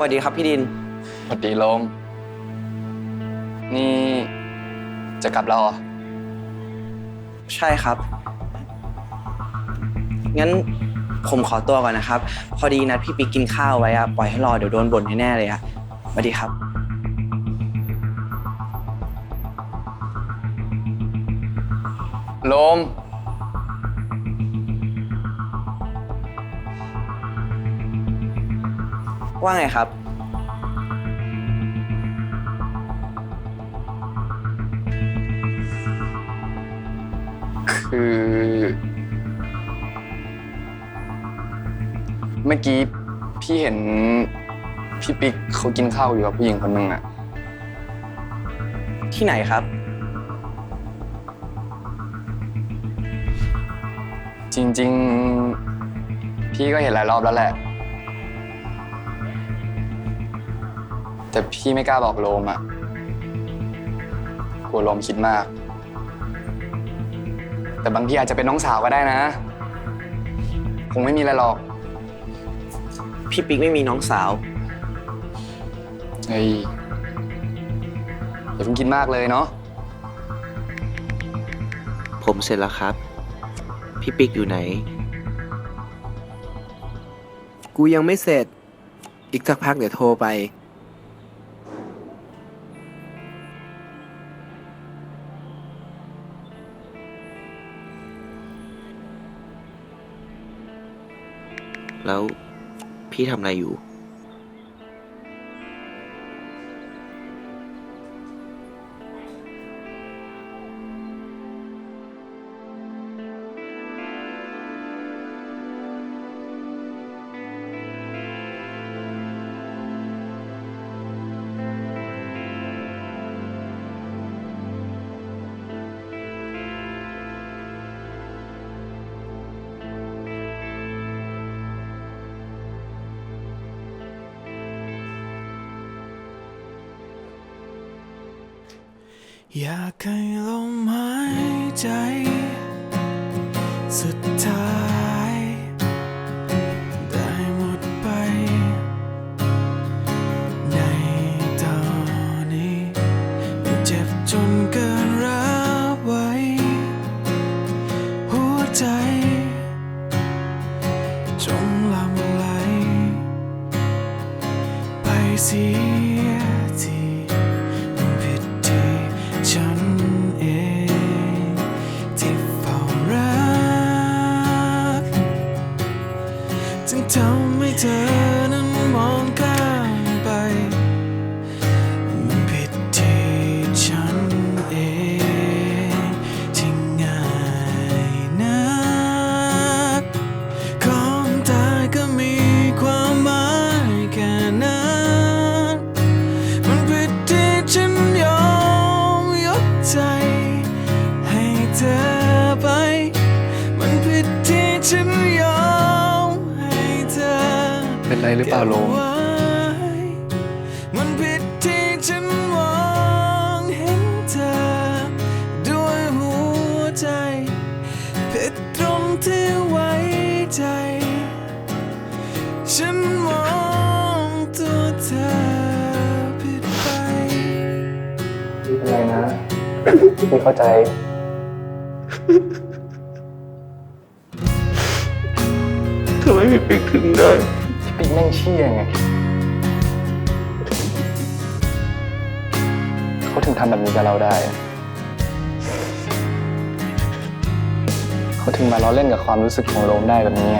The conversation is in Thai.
วัสดีครับพี่ดินสวัสดีโลม นี่จะกลับแล้วเหรอ ใช่ครับ งั้นผมขอตัวก่อนนะครับ พอดีนัดพี่ปิ๊กกินข้าวไว้อะปล่อยให้รอเดี๋ยวโดนบ่นแน่ๆเลยอะสวัสดีครับโลม ว่าไงครับ คือ เมื่อกี้พี่เห็นพี่ปิ๊กเขากินข้าวอยู่กับผู้หญิงคนหนึ่งอะที่ไหนครับ จริง ๆ พี่ก็เห็นหลายรอบแล้วแหละ แต่พี่ไม่กล้าบอกโลมอะกลัวโลมคิดมาก แต่บางทีอาจจะเป็นน้องสาวก็ได้นะ คงไม่มีอะไรหรอก พี่ปิ๊กไม่มีน้องสาว เฮ้ยอย่าเพิ่งคิดมากเลยเนาะ ผมเสร็จแล้วครับ พี่ปิ๊กอยู่ไหน กูยังไม่เสร็จ อีกสักพักเดี๋ยวโทรไป แล้วพี่ทำอะไรอยู่ อยากให้ลมหายใจ สุดท้าย ได้หมดไป ในตอนนี้เจ็บจนเกินรับไว้ หัวใจจงลำไหลไปสี เป็นไรหรือเปล่าโลมก็บไว้มันผิดที่ฉันมองเห็นเธอ ด้วยหัวใจผิดตรงที่ไว้ใจ ฉันมองตัวเธอผิดไปอะไรนะไม่เข้าใจทำไมพี่ปิ๊กถึงได้พี่ ปิกแม่งเชี่ยไงเขาถึงทำแบบนี้กับเราได้ เขาถึงมาล้อเล่นกับความรู้สึกของโรมได้แบบนี้ไง